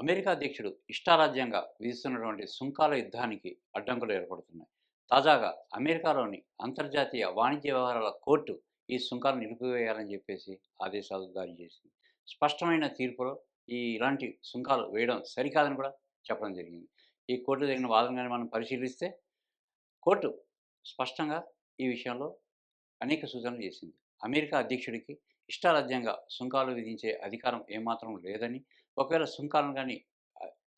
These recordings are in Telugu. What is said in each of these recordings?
అమెరికా అధ్యక్షుడు ఇష్టారాజ్యంగా విధిస్తున్నటువంటి సుంకాల యుద్ధానికి అడ్డంకులు ఏర్పడుతున్నాయి. తాజాగా అమెరికాలోని అంతర్జాతీయ వాణిజ్య వ్యవహారాల కోర్టు ఈ సుంకాలు నిలిపివేయాలని చెప్పేసి ఆదేశాలు జారీ చేసింది. స్పష్టమైన తీర్పులో ఈ ఇలాంటి సుంకాలు వేయడం సరికాదని కూడా చెప్పడం జరిగింది. ఈ కోర్టు జరిగిన వాదనగానే మనం పరిశీలిస్తే కోర్టు స్పష్టంగా ఈ విషయంలో అనేక సూచనలు చేసింది. అమెరికా అధ్యక్షుడికి ఇష్టారాజ్యంగా సుంకాలు విధించే అధికారం ఏమాత్రం లేదని ఒకవేళ సుంకాలను కానీ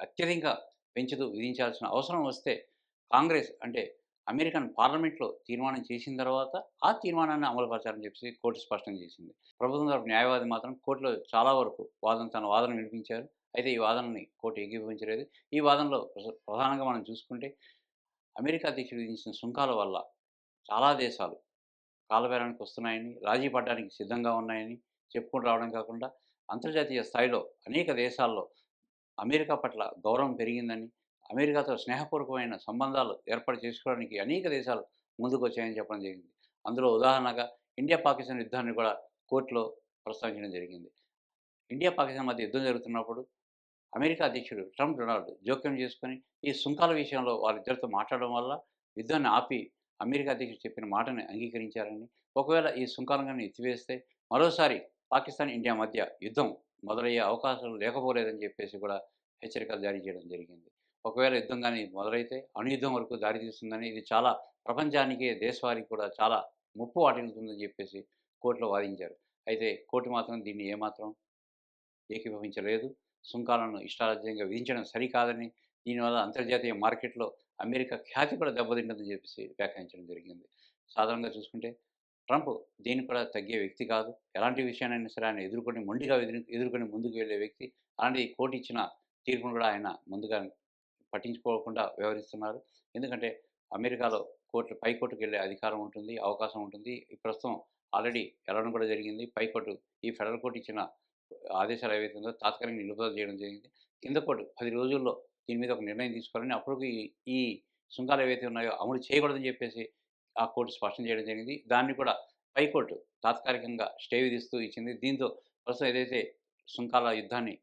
అత్యధికంగా పెంచుతూ విధించాల్సిన అవసరం వస్తే కాంగ్రెస్ అంటే అమెరికన్ పార్లమెంట్లో తీర్మానం చేసిన తర్వాత ఆ తీర్మానాన్ని అమలుపరచాలని చెప్పి కోర్టు స్పష్టం చేసింది. ప్రభుత్వం తరపు న్యాయవాది మాత్రం కోర్టులో చాలా వరకు వాదన తన వాదన వినిపించారు. అయితే ఈ వాదనని కోర్టు ఏకీభవించలేదు. ఈ వాదనలో ప్రస- ప్రధానంగా మనం చూసుకుంటే అమెరికా అధ్యక్షుడు విధించిన సుంకాల వల్ల చాలా దేశాలు కాలబేరానికి వస్తున్నాయని రాజీ పడడానికి సిద్ధంగా ఉన్నాయని చెప్పుకుంటూ రావడం కాకుండా అంతర్జాతీయ స్థాయిలో అనేక దేశాల్లో అమెరికా పట్ల గౌరవం పెరిగిందని అమెరికాతో స్నేహపూర్వకమైన సంబంధాలు ఏర్పాటు చేసుకోవడానికి అనేక దేశాలు ముందుకు వచ్చాయని చెప్పడం జరిగింది. అందులో ఉదాహరణగా ఇండియా పాకిస్తాన్ యుద్ధాన్ని కూడా కోర్టులో ప్రస్తావించడం జరిగింది. ఇండియా పాకిస్తాన్ మధ్య యుద్ధం జరుగుతున్నప్పుడు అమెరికా అధ్యక్షుడు ట్రంప్ డొనాల్డ్ జోక్యం చేసుకొని ఈ సుంకాల విషయంలో వాళ్ళిద్దరితో మాట్లాడడం వల్ల యుద్ధాన్ని ఆపి అమెరికా అధ్యక్షుడు చెప్పిన మాటని అంగీకరించారని ఒకవేళ ఈ సుంకాలను కానీ ఎత్తివేస్తే మరోసారి పాకిస్తాన్ ఇండియా మధ్య యుద్ధం మొదలయ్యే అవకాశాలు లేకపోలేదని చెప్పేసి కూడా హెచ్చరికలు జారీ చేయడం జరిగింది. ఒకవేళ యుద్ధం కానీ మొదలైతే అణుయుద్ధం వరకు దారితీస్తుందని ఇది చాలా ప్రపంచానికి దేశవారికి కూడా చాలా ముప్పు వాటిల్లుతుందని చెప్పేసి కోర్టులో వాదించారు. అయితే కోర్టు మాత్రం దీన్ని ఏమాత్రం ఏకీభవించలేదు. సుంకాలను ఇష్టారాజ్యంగా విధించడం సరికాదని దీనివల్ల అంతర్జాతీయ మార్కెట్లో అమెరికా ఖ్యాతి కూడా దెబ్బతింటుందని చెప్పేసి వ్యాఖ్యానించడం జరిగింది. సాధారణంగా చూసుకుంటే ట్రంప్ దీన్ని కూడా తగ్గే వ్యక్తి కాదు. ఎలాంటి విషయాన్నైనా సరే ఆయన ఎదుర్కొని మొండిగా ఎదురు ఎదుర్కొని ముందుకు వెళ్ళే వ్యక్తి. అలాంటి కోర్టు ఇచ్చిన తీర్పును కూడా ఆయన ముందుగా పట్టించుకోకుండా వ్యవహరిస్తున్నారు. ఎందుకంటే అమెరికాలో కోర్టు పైకోర్టుకు వెళ్ళే అధికారం ఉంటుంది అవకాశం ఉంటుంది. ప్రస్తుతం ఆల్రెడీ వెళ్ళడం కూడా జరిగింది. పైకోర్టు ఈ ఫెడరల్ కోర్టు ఇచ్చిన ఆదేశాలు ఏవైతే ఉందో తాత్కాలిక నిలుపుదల చేయడం జరిగింది. కింద కోర్టు పది రోజుల్లో దీని మీద ఒక నిర్ణయం తీసుకోవాలని అప్పుడు ఈ ఈ సుంకాలు ఏవైతే ఉన్నాయో అమలు చేయకూడదని చెప్పేసి ఆ కోర్టు స్పష్టం చేయడం జరిగింది. దాన్ని కూడా పైకోర్టు తాత్కాలికంగా స్టే విధిస్తూ ఇచ్చింది. దీంతో ప్రస్తుతం ఏదైతే సుంకాల యుద్ధాన్ని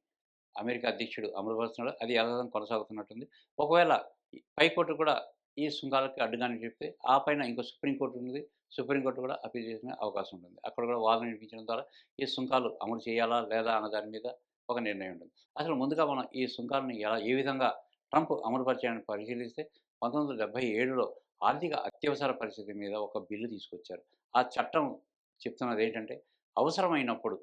అమెరికా అధ్యక్షుడు అమలుపరుస్తున్నాడో అది యథాతం కొనసాగుతున్నట్టుంది. ఒకవేళ ఈ పైకోర్టు కూడా ఈ సుంకాలకి అడ్డుగాని చెప్తే ఆ పైన ఇంకో సుప్రీంకోర్టు ఉంది సుప్రీంకోర్టు కూడా అప్పీల్ చేసిన అవకాశం ఉంటుంది. అక్కడ కూడా వాదన వినిపించడం ద్వారా ఈ సుంకాలు అమలు చేయాలా లేదా అన్న దాని మీద ఒక నిర్ణయం ఉంటుంది. అసలు ముందుగా మనం ఈ సుంకాలను ఎలా ఏ విధంగా ట్రంప్ అమలుపరిచాయని పరిశీలిస్తే పంతొమ్మిది వందల డెబ్బై ఏడులో ఆర్థిక అత్యవసర పరిస్థితి మీద ఒక బిల్లు తీసుకొచ్చారు. ఆ చట్టం చెప్తున్నది ఏంటంటే అవసరమైనప్పుడు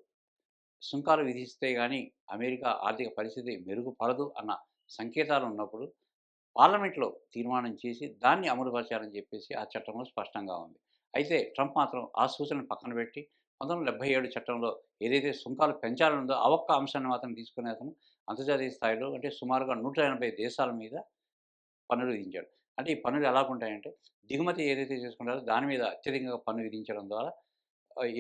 సుంకాలు విధిస్తే కానీ అమెరికా ఆర్థిక పరిస్థితి మెరుగుపడదు అన్న సంకేతాలు ఉన్నప్పుడు పార్లమెంట్లో తీర్మానం చేసి దాన్ని అమలుపరచాలని చెప్పేసి ఆ చట్టంలో స్పష్టంగా ఉంది. అయితే ట్రంప్ మాత్రం ఆ సూచనను పక్కన పెట్టి పంతొమ్మిది డెబ్బై ఏడు చట్టంలో ఏదైతే సుంకాలు పెంచాలనుందో ఆ ఒక్క అంశాన్ని మాత్రం తీసుకునే అతను అంతర్జాతీయ స్థాయిలో అంటే సుమారుగా నూట ఎనభై దేశాల మీద పన్నులు విధించాడు. అంటే ఈ పన్నులు ఎలా ఉంటాయంటే దిగుమతి ఏదైతే చేసుకుంటారో దాని మీద అత్యధికంగా పన్ను విధించడం ద్వారా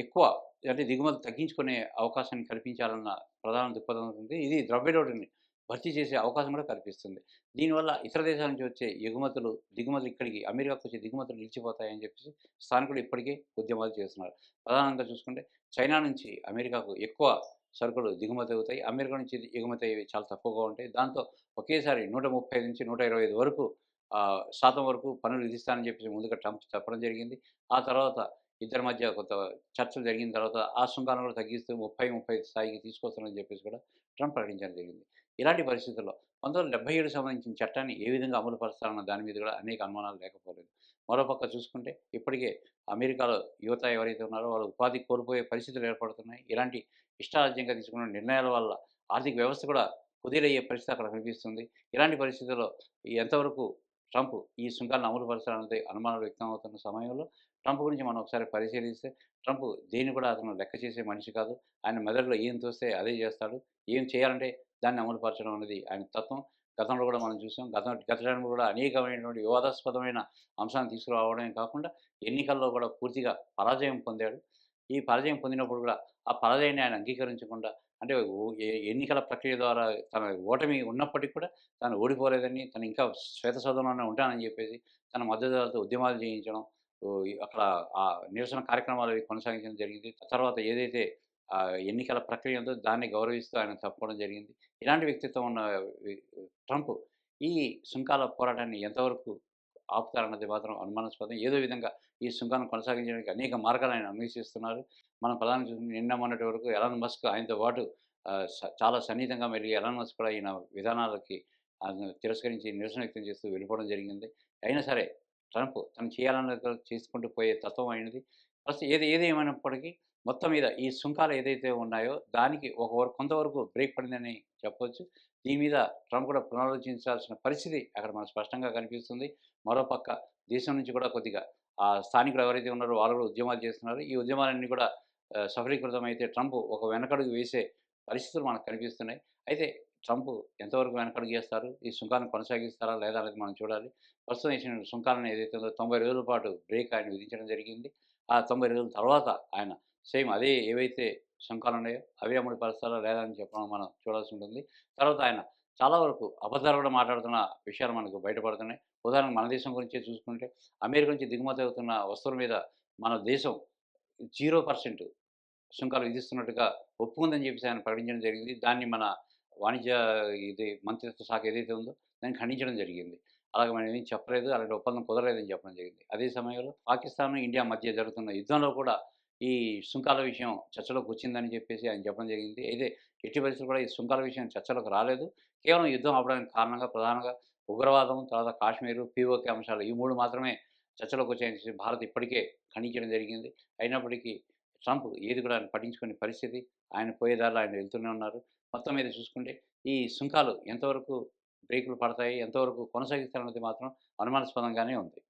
ఎక్కువ అంటే దిగుమతి తగ్గించుకునే అవకాశాన్ని కల్పించాలన్న ప్రధాన దృక్పథం ఉంటుంది ఇది ద్రవ్యలోటుని భర్తీ చేసే అవకాశం కూడా కల్పిస్తుంది. దీనివల్ల ఇతర దేశాల నుంచి వచ్చే ఎగుమతులు దిగుమతులు ఇక్కడికి అమెరికాకు వచ్చే దిగుమతులు నిలిచిపోతాయని చెప్పేసి స్థానికులు ఇప్పటికే ఉద్యమాలు చేస్తున్నారు. ప్రధానంగా చూసుకుంటే చైనా నుంచి అమెరికాకు ఎక్కువ సరుకులు దిగుమతి అవుతాయి. అమెరికా నుంచి ఎగుమతి అయ్యేవి చాలా తక్కువగా ఉంటాయి. దాంతో ఒకేసారి నూట ముప్పై నుంచి నూట ఇరవై ఐదు వరకు శాతం వరకు పన్నులు విధిస్తానని చెప్పేసి ముందుగా ట్రంప్ చెప్పడం జరిగింది. ఆ తర్వాత ఇద్దరి మధ్య కొంత చర్చలు జరిగిన తర్వాత ఆ సుంకాలను కూడా తగ్గిస్తూ ముప్పై ముప్పై స్థాయికి తీసుకొస్తానని చెప్పేసి కూడా ట్రంప్ ప్రకటించడం జరిగింది. ఇలాంటి పరిస్థితుల్లో పంతొమ్మిది డెబ్బై ఏడు సంబంధించిన చట్టాన్ని ఏ విధంగా అమలు పరుస్తారన్న దాని మీద కూడా అనేక అనుమానాలు లేకపోలేదు. మరోపక్క చూసుకుంటే ఇప్పటికే అమెరికాలో యువత ఎవరైతే ఉన్నారో వాళ్ళు ఉపాధి కోల్పోయే పరిస్థితులు ఏర్పడుతున్నాయి. ఇలాంటి ఇష్టారాజ్యంగా తీసుకున్న నిర్ణయాల వల్ల ఆర్థిక వ్యవస్థ కూడా కుదిరయ్యే పరిస్థితి అక్కడ కనిపిస్తుంది. ఇలాంటి పరిస్థితుల్లో ఎంతవరకు ట్రంప్ ఈ సుంకాలను అమలు పరచాలన్నది అనుమానాలు వ్యక్తం అవుతున్న సమయంలో ట్రంప్ గురించి మనం ఒకసారి పరిశీలిస్తే ట్రంప్ దేన్ని కూడా అతను లెక్క చేసే మనిషి కాదు. ఆయన మెదడులో ఏం తోస్తే అదే చేస్తాడు. ఏం చేయాలంటే దాన్ని అమలు పరచడం అనేది ఆయన తత్వం. గతంలో కూడా మనం చూసాం. గతం గత కూడా అనేకమైనటువంటి వివాదాస్పదమైన అంశాన్ని తీసుకురావడమే కాకుండా ఎన్నికల్లో కూడా పూర్తిగా పరాజయం పొందాడు. ఈ పరాజయం పొందినప్పుడు కూడా ఆ పరాజయాన్ని ఆయన అంగీకరించకుండా అంటే ఎన్నికల ప్రక్రియ ద్వారా తన ఓటమి ఉన్నప్పటికీ కూడా తను ఓడిపోలేదని తను ఇంకా శ్వేత శ్వేతసౌధంలోనే ఉంటానని చెప్పేసి తన మద్దతుదారులతో ఉద్యమాలు చేయించడం అక్కడ ఆ నిరసన కార్యక్రమాలు అవి కొనసాగించడం జరిగింది తర్వాత ఏదైతే ఎన్నికల ప్రక్రియ ఉందో దాన్ని గౌరవిస్తూ ఆయన తప్పుకోవడం జరిగింది. ఇలాంటి వ్యక్తిత్వం ఉన్న ట్రంప్ ఈ సుంకాల పోరాటాన్ని ఎంతవరకు ఆపుతారన్నది మాత్రం అనుమానాస్పదం. ఏదో విధంగా ఈ సుంకాలను కొనసాగించడానికి అనేక మార్గాలు ఆయన అన్వేషిస్తున్నారు. మనం ప్రధాని నిన్న మొన్నటి వరకు ఎలాన్ మస్క్ ఆయనతో పాటు చాలా సన్నిహితంగా మెలిగి ఎలాన్ మస్క్ కూడా ఈయన విధానాలకి ఆయన తిరస్కరించి నిరసన వ్యక్తం చేస్తూ వెళ్ళిపోవడం జరిగింది. అయినా సరే ట్రంప్ తను చేయాలన్నది చేసుకుంటూ పోయే తత్వం అయినది ప్లస్ ఏది ఏది ఏమైనప్పటికీ మొత్తం మీద ఈ సుంకాలు ఏదైతే ఉన్నాయో దానికి ఒక కొంతవరకు బ్రేక్ పడిందని చెప్పవచ్చు దీని మీద ట్రంప్ కూడా పునరాలోచించాల్సిన పరిస్థితి అక్కడ మనకు స్పష్టంగా కనిపిస్తుంది. మరోపక్క దేశం నుంచి కూడా కొద్దిగా ఆ స్థానికులు ఎవరైతే ఉన్నారో వాళ్ళు కూడా ఉద్యమాలు చేస్తున్నారు. ఈ ఉద్యమాలన్నీ కూడా సఫలీకృతం సఫలీకృతమైతే ట్రంప్ ఒక వెనకడుగు వేసే పరిస్థితులు మనకు కనిపిస్తున్నాయి. అయితే ట్రంప్ ఎంతవరకు వెనకడుగు చేస్తారు ఈ సుంకాలను కొనసాగిస్తారా లేదా అనేది మనం చూడాలి. ప్రస్తుతం వేసిన సుంకాలను ఏదైతే ఉందో 90 రోజుల పాటు బ్రేక్ ఆయన విధించడం జరిగింది. ఆ 90 రోజుల తర్వాత ఆయన సేమ్ అదే ఏవైతే సుంకాలు ఉన్నాయో అవే అమలు పరుస్తారా లేదా అని చెప్పడం మనం చూడాల్సి ఉంటుంది. తర్వాత ఆయన చాలా వరకు అబద్ధాలు కూడా మాట్లాడుతున్న విషయాలు మనకు బయటపడుతున్నాయి. ఉదాహరణకు మన దేశం గురించి చూసుకుంటే అమెరికా నుంచి దిగుమతి అవుతున్న వస్తువుల మీద మన దేశం జీరో పర్సెంట్ సుంకాలు విధిస్తున్నట్టుగా ఒప్పుకుందని చెప్పేసి ఆయన ప్రకటించడం జరిగింది. దాన్ని మన వాణిజ్య ఇది మంత్రిత్వ శాఖ ఏదైతే ఉందో దాన్ని ఖండించడం జరిగింది. అలాగే మనం ఏం చెప్పలేదు. అలాంటి ఒప్పందం కుదరలేదని చెప్పడం జరిగింది. అదే సమయంలో పాకిస్తాన్, ఇండియా మధ్య జరుగుతున్న యుద్ధంలో కూడా ఈ సుంకాల విషయం చర్చలోకి వచ్చిందని చెప్పేసి ఆయన చెప్పడం జరిగింది. అయితే ఎట్టి పరిస్థితులు కూడా ఈ సుంకాల విషయం చర్చలోకి రాలేదు. కేవలం యుద్ధం అవడానికి కారణంగా ప్రధానంగా ఉగ్రవాదం, తర్వాత కాశ్మీరు, పీఓకే అంశాలు ఈ మూడు మాత్రమే చర్చలోకి వచ్చాయని చెప్పి భారత్ ఇప్పటికే ఖండించడం జరిగింది. అయినప్పటికీ ట్రంప్ ఏది కూడా ఆయన పట్టించుకునే పరిస్థితి. ఆయన పోయేదారిలో ఆయన వెళ్తూనే ఉన్నారు. మొత్తం మీద చూసుకుంటే ఈ సుంకాలు ఎంతవరకు బ్రేకులు పడతాయి, ఎంతవరకు కొనసాగిస్తారన్నది మాత్రం అనుమానాస్పదంగానే ఉంది.